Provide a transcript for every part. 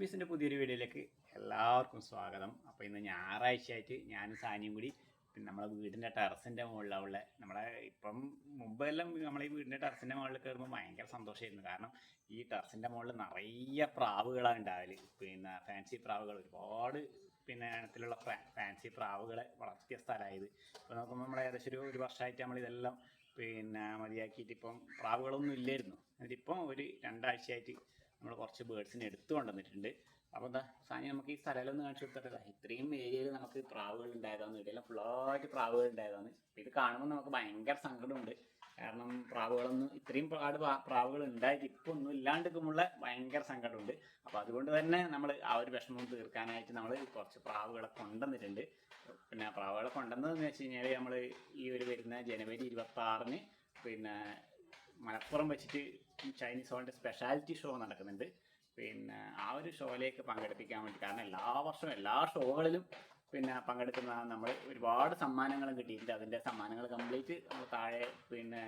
ബീസിന്റെ പുതിയൊരു വീഡിയോയിലേക്ക് എല്ലാവർക്കും സ്വാഗതം. അപ്പോൾ ഇന്ന് ഞായറാഴ്ചയായിട്ട് ഞാനും സാനിയും കൂടി പിന്നെ നമ്മളെ വീടിന്റെ ടെറസിന്റെ മുകളിലുള്ള നമ്മളെ ഇപ്പം മുമ്പെല്ലാം നമ്മളെ ഈ വീടിന്റെ ടെറസിന്റെ മുകളിൽ കയറുമ്പോൾ ഭയങ്കര സന്തോഷമായിരുന്നു കാരണം ഈ ടെറസിന്റെ മുകളിൽ നിറയെ പ്രാവുകളാണ് ഉണ്ടാവൽ. പിന്നെ ഫാൻസി പ്രാവുകൾ ഒരുപാട് പിന്നെ ഇനത്തിലുള്ള ഫാൻസി പ്രാവുകളെ വളർത്തിയ സ്ഥലമായത് ഇപ്പോൾ നോക്കുമ്പോൾ നമ്മൾ ഏകദേശം ഒരു ഒരു വർഷമായിട്ട് നമ്മളിതെല്ലാം പിന്നെ മതിയാക്കിയിട്ട് ഇപ്പം പ്രാവുകളൊന്നും ഇല്ലായിരുന്നു. എന്നിട്ടിപ്പം ഒരു രണ്ടാഴ്ചയായിട്ട് നമ്മൾ കുറച്ച് ബേർഡ്സിനെ എടുത്തു കൊണ്ടുവന്നിട്ടുണ്ട്. അപ്പോൾ എന്താ സാനി നമുക്ക് ഈ സ്ഥലം ഒന്ന് കാണിച്ചു കൊടുത്തിട്ടില്ല ഇത്രയും ഏരിയയിൽ നമുക്ക് പ്രാവുകൾ ഉണ്ടായതാണ് ഇടയിലും ഫുള്ളായിട്ട് പ്രാവുകൾ ഉണ്ടായതാണ് ഇത് കാണുമ്പോൾ നമുക്ക് ഭയങ്കര സങ്കടമുണ്ട്. കാരണം പ്രാവുകളൊന്നും ഇത്രയും പാട് പ്രാവുകൾ ഉണ്ടായിട്ട് ഇപ്പോൾ ഒന്നും ഇല്ലാണ്ടിരിക്കുമ്പോൾ ഭയങ്കര സങ്കടമുണ്ട്. അപ്പോൾ അതുകൊണ്ട് തന്നെ നമ്മൾ ആ ഒരു വിഷമം തീർക്കാനായിട്ട് നമ്മൾ കുറച്ച് പ്രാവുകളെ കൊണ്ടുവന്നിട്ടുണ്ട്. പിന്നെ പ്രാവുകളെ കൊണ്ടുവന്നതെന്ന് വെച്ച് കഴിഞ്ഞാൽ നമ്മൾ ഈ ഒരു വരുന്ന ജനുവരി ഇരുപത്തി ആറിന് പിന്നെ മലപ്പുറം വെച്ചിട്ട് ചൈനീസ് ഹോളിന്റെ സ്പെഷ്യാലിറ്റി ഷോ നടക്കുന്നുണ്ട്. പിന്നെ ആ ഒരു ഷോയിലേക്ക് പങ്കെടുപ്പിക്കാൻ വേണ്ടി കാരണം എല്ലാ വർഷവും എല്ലാ ഷോകളിലും പിന്നെ പങ്കെടുക്കുന്ന നമ്മൾ ഒരുപാട് സമ്മാനങ്ങളും കിട്ടിയിട്ടുണ്ട്. അതിന്റെ സമ്മാനങ്ങൾ കംപ്ലീറ്റ് നമ്മൾ താഴെ പിന്നെ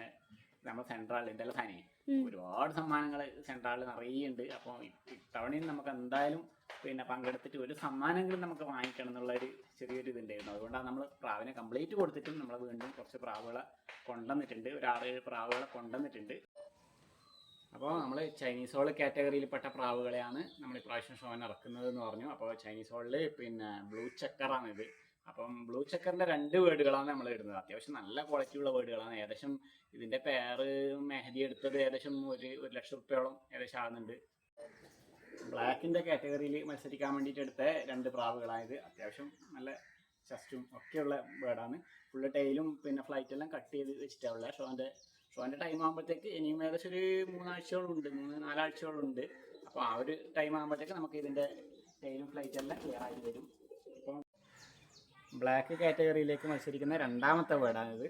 നമ്മൾ സെൻട്രാളിൽ എന്റെ സനി? ഒരുപാട് സമ്മാനങ്ങൾ സെൻട്രാളിൽ നിറയുണ്ട് അപ്പോൾ ഇത്തവണയും നമുക്ക് എന്തായാലും പിന്നെ പങ്കെടുത്തിട്ട് ഒരു സമ്മാനങ്ങളും നമുക്ക് വാങ്ങിക്കണം എന്നുള്ള ഒരു ചെറിയൊരു ഇതുണ്ടായിരുന്നു. അതുകൊണ്ടാണ് നമ്മൾ പ്രാവിനെ കംപ്ലീറ്റ് കൊടുത്തിട്ടും നമ്മൾ വീണ്ടും കുറച്ച് പ്രാവുകളെ കൊണ്ടുവന്നിട്ടുണ്ട്. ഒരു ആറേഴ് പ്രാവുകളെ കൊണ്ടുവന്നിട്ടുണ്ട്. അപ്പോൾ നമ്മൾ ചൈനീസ് ഹോൾ കാറ്റഗറിയിൽപ്പെട്ട പ്രാവുകളെയാണ് നമ്മൾ ഇപ്രാവശ്യം ഷോൻ ഇറക്കുന്നത് എന്ന് പറഞ്ഞു അപ്പോൾ ചൈനീസ് ഹോളിൽ പിന്നെ ബ്ലൂ ചക്കറാണ് ഇത്. അപ്പം ബ്ലൂ ചക്കറിന്റെ രണ്ട് വേർഡുകളാണ് നമ്മൾ ഇടുന്നത്. അത്യാവശ്യം നല്ല ക്വാളിറ്റി ഉള്ള വേർഡുകളാണ്. ഏകദേശം ഇതിന്റെ പേര് മെഹദി എടുത്തത് ഏകദേശം ഒരു ഒരു ലക്ഷം റുപ്യോളം ഏകദേശം ആകുന്നുണ്ട് ബ്ലാക്കിന്റെ കാറ്റഗറിയിൽ മത്സരിക്കാൻ വേണ്ടിയിട്ട് എടുത്ത രണ്ട് പ്രാവുകളായത് അത്യാവശ്യം നല്ല ചസ്റ്റും ഒക്കെയുള്ള ബേർഡാണ് ഫുള്ള് ടൈലും പിന്നെ ഫ്ലൈറ്റ് എല്ലാം കട്ട് ചെയ്ത് വെച്ചിട്ടുള്ള ഷോന്റെ ഷോന്റെ ടൈം ആകുമ്പോഴത്തേക്ക് ഇനിയും ഏകദേശം ഒരു മൂന്നാഴ്ചകളുണ്ട് മൂന്ന് നാലാഴ്ചകളുണ്ട്. അപ്പോൾ ആ ഒരു ടൈം ആകുമ്പോഴത്തേക്ക് നമുക്ക് ഇതിന്റെ ടൈലും ഫ്ലൈറ്റ് എല്ലാം ക്ലിയർ ആയി വരും. ഇപ്പം ബ്ലാക്ക് കാറ്റഗറിയിലേക്ക് മത്സരിക്കുന്ന രണ്ടാമത്തെ വേർഡാണിത്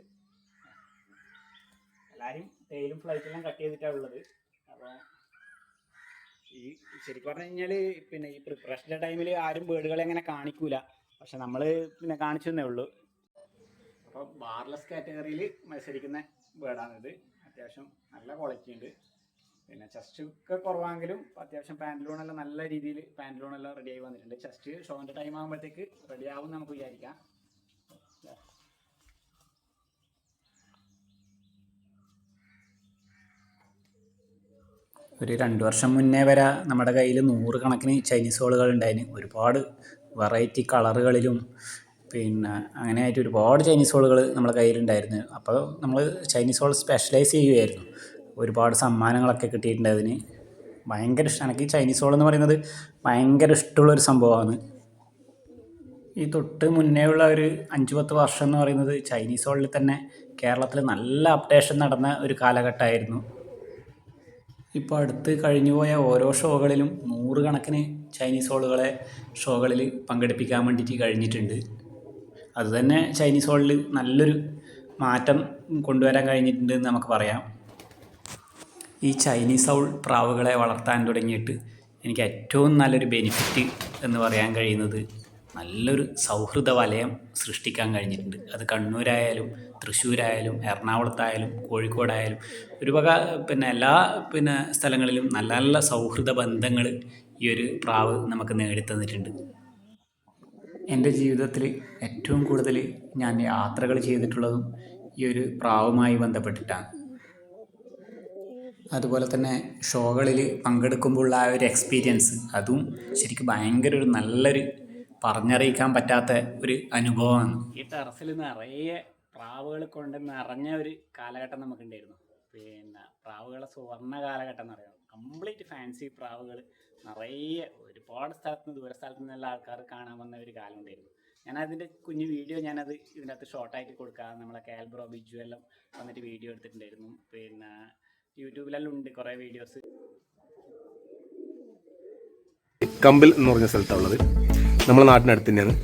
എല്ലാവരും ടൈലും ഫ്ലൈറ്റെല്ലാം കട്ട് ചെയ്തിട്ടാണ് ഉള്ളത്. അപ്പോൾ ഈ ശരിക്കും പറഞ്ഞു കഴിഞ്ഞാൽ പിന്നെ ഈ പ്രിപ്പറേഷന്റെ ടൈമിൽ ആരും വേർഡുകളെ അങ്ങനെ കാണിക്കൂല. പക്ഷെ നമ്മൾ പിന്നെ കാണിച്ചു തന്നേ ഉള്ളൂ അപ്പോൾ ബാർലെസ് കാറ്റഗറിയിൽ മത്സരിക്കുന്ന ബേർഡാണിത് അത്യാവശ്യം നല്ല ക്വാളിറ്റി ഉണ്ട്. പിന്നെ ചെസ്റ്റ് ഒക്കെ കുറവാണെങ്കിലും അത്യാവശ്യം പാന്റലൂണെല്ലാം നല്ല രീതിയിൽ പാന്റലൂണെല്ലാം റെഡി ആയി വന്നിട്ടുണ്ട്. ചെസ്റ്റ് ഷോന്റെ ടൈം ആകുമ്പോഴത്തേക്ക് റെഡി ആവും നമുക്ക് വിചാരിക്കാം. ഒരു രണ്ട് വർഷം മുന്നേ വരെ നമ്മുടെ കയ്യിൽ നൂറുകണക്കിന് ചൈനീസ് ഹോളുകൾ ഉണ്ടായിരുന്നു. ഒരുപാട് വെറൈറ്റി കളറുകളിലും പിന്നെ അങ്ങനെ ആയിട്ട് ഒരുപാട് ചൈനീസ് ഹോളുകൾ നമ്മുടെ കയ്യിലുണ്ടായിരുന്നു. അപ്പോൾ നമ്മൾ ചൈനീസ് ഹോൾ സ്പെഷ്യലൈസ് ചെയ്യുമായിരുന്നു ഒരുപാട് സമ്മാനങ്ങളൊക്കെ കിട്ടിയിട്ടുണ്ട് അതിന്. ഭയങ്കര ഇഷ്ടമാണ് എനിക്ക് ചൈനീസ് ഹോൾ എന്ന് പറയുന്നത് ഭയങ്കര ഇഷ്ടമുള്ളൊരു സംഭവമാണ്. ഈ തൊട്ട് മുന്നേ ഉള്ള ഒരു അഞ്ച് പത്ത് വർഷം എന്ന് പറയുന്നത് ചൈനീസ് ഹോളിൽ തന്നെ കേരളത്തിൽ നല്ല അപ്ഡേഷൻ നടന്ന ഒരു കാലഘട്ടമായിരുന്നു. ഇപ്പോൾ അടുത്ത് കഴിഞ്ഞുപോയ ഓരോ ഷോകളിലും നൂറുകണക്കിന് ചൈനീസ് ഹോളുകളെ ഷോകളിൽ പങ്കെടുപ്പിക്കാൻ വേണ്ടിയിട്ട് കഴിഞ്ഞിട്ടുണ്ട്. അതുതന്നെ ചൈനീസ് ഹോളിൽ നല്ലൊരു മാറ്റം കൊണ്ടുവരാൻ കഴിഞ്ഞിട്ടുണ്ട് എന്ന് നമുക്ക് പറയാം. ഈ ചൈനീസ് ഹൗൾ പ്രാവുകളെ വളർത്താൻ തുടങ്ങിയിട്ട് എനിക്ക് ഏറ്റവും നല്ലൊരു ബെനിഫിറ്റ് എന്ന് പറയാൻ കഴിയുന്നത് നല്ലൊരു സൗഹൃദ വലയം സൃഷ്ടിക്കാൻ കഴിഞ്ഞിട്ടുണ്ട്. അത് കണ്ണൂരായാലും തൃശ്ശൂരായാലും എറണാകുളത്തായാലും കോഴിക്കോടായാലും ഒരു വക പിന്നെ എല്ലാ പിന്നെ സ്ഥലങ്ങളിലും നല്ല നല്ല സൗഹൃദ ബന്ധങ്ങൾ ഈ ഒരു പ്രാവ് നമുക്ക് നേടിത്തന്നിട്ടുണ്ട്. എന്റെ ജീവിതത്തിൽ ഏറ്റവും കൂടുതൽ ഞാൻ യാത്രകൾ ചെയ്തിട്ടുള്ളതും ഈ ഒരു പ്രാവുമായി ബന്ധപ്പെട്ടിട്ടാണ്. അതുപോലെ തന്നെ ഷോകളിൽ പങ്കെടുക്കുമ്പോഴുള്ള ആ ഒരു എക്സ്പീരിയൻസ് അതും ശരിക്കും ഭയങ്കര ഒരു നല്ലൊരു പറഞ്ഞറിയിക്കാൻ പറ്റാത്ത ഒരു അനുഭവമാണ്. ഈ ടെറസിൽ നിറയെ പ്രാവുകൾ കൊണ്ട് നിറഞ്ഞ ഒരു കാലഘട്ടം നമുക്കുണ്ടായിരുന്നു. പിന്നെ പ്രാവുകളെ സുവർണ കാലഘട്ടം എന്ന് പറയുന്നത്. കംപ്ലീറ്റ് ഫാൻസി പ്രാവുകൾ നിറയെ ഒരുപാട് സ്ഥലത്ത് നിന്ന് ദൂര സ്ഥലത്ത് നിന്നുള്ള ആൾക്കാർ കാണാൻ വന്ന ഒരു കാലം ഉണ്ടായിരുന്നു. ഞാൻ അതിന്റെ കുഞ്ഞു വീഡിയോ ഞാനത് ഇതിനകത്ത് ഷോർട്ടായിട്ട് കൊടുക്കാം നമ്മളെ കാൽബ്രോ ബിജു എല്ലാം വന്നിട്ട് വീഡിയോ എടുത്തിട്ടുണ്ടായിരുന്നു. പിന്നെ യൂട്യൂബിലെല്ലാം ഉണ്ട് കുറേ വീഡിയോസ് കമ്പിൽ എന്ന് പറഞ്ഞ സ്ഥലത്താണുള്ളത്. നമ്മുടെ നാട്ടിനടുത്ത് തന്നെയാണ്.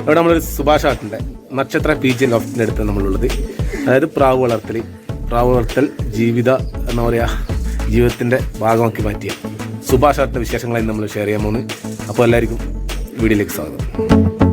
അവിടെ നമ്മളൊരു സുഭാഷ് ആട്ടിന്റെ നക്ഷത്ര പി ജി ലോഫ്റ്റിന്റെ അടുത്താണ് നമ്മളുള്ളത്. അതായത് പ്രാവ് വളർത്തൽ പ്രാവ് വളർത്തൽ ജീവിത എന്താ പറയുക ജീവിതത്തിന്റെ ഭാഗമാക്കി മാറ്റിയ. സുഭാഷ് ആട്ടിന്റെ വിശേഷങ്ങളായി നമ്മൾ ഷെയർ ചെയ്യാൻ പോകുന്നത് അപ്പോൾ എല്ലാവർക്കും വീഡിയോയിലേക്ക് സ്വാഗതം.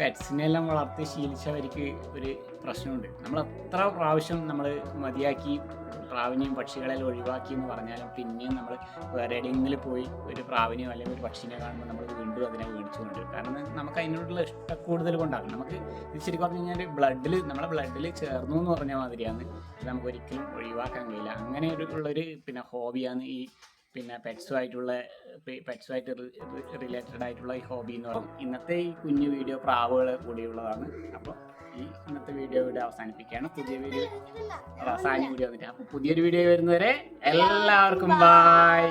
ഈ പെറ്റ്സിനെല്ലാം വളർത്തി ശീലിച്ചവർക്ക് ഒരു പ്രശ്നമുണ്ട്. നമ്മൾ എത്ര പ്രാവശ്യം നമ്മൾ മതിയാക്കി പ്രാവിനെയും പക്ഷികളെല്ലാം ഒഴിവാക്കി എന്ന് പറഞ്ഞാലും പിന്നെയും നമ്മൾ വേറെ എവിടെയെങ്കിലും പോയി ഒരു പ്രാവിനെയോ അല്ലെങ്കിൽ ഒരു പക്ഷിനെ കാണുമ്പോൾ നമ്മൾ വീണ്ടും അതിനെ മേടിച്ചു കൊണ്ടുവരും കാരണം നമുക്ക് അതിനോടുള്ള ഇഷ്ടക്കൂടുതൽ കൊണ്ടാണ്. നമുക്ക് ഇത് ശരിക്കും പറഞ്ഞു കഴിഞ്ഞാൽ ബ്ലഡിൽ നമ്മളെ ബ്ലഡിൽ ചേർന്നു എന്ന് പറഞ്ഞ മാതിരിയാണ്. നമുക്ക് ഒരിക്കലും ഒഴിവാക്കാൻ കഴിയില്ല. അങ്ങനെ ഒരു ഉള്ളൊരു പിന്നെ ഹോബിയാണ് ഈ പിന്നെ പെറ്റ്സുമായിട്ടുള്ള പെറ്റ്സുമായിട്ട് റിലേറ്റഡ് ആയിട്ടുള്ള ഈ ഹോബി എന്ന് പറയുന്നത് ഇന്നത്തെ ഈ കുഞ്ഞു വീഡിയോ പ്രാവുകൾ കൂടിയുള്ളതാണ്. അപ്പോൾ ഈ ഇന്നത്തെ വീഡിയോ ഇവിടെ അവസാനിപ്പിക്കുകയാണ്. പുതിയ വീഡിയോ അവസാനം വീഡിയോ വന്നിട്ട്. അപ്പോൾ പുതിയൊരു വീഡിയോ വരുന്നവരെ എല്ലാവർക്കും ബായ്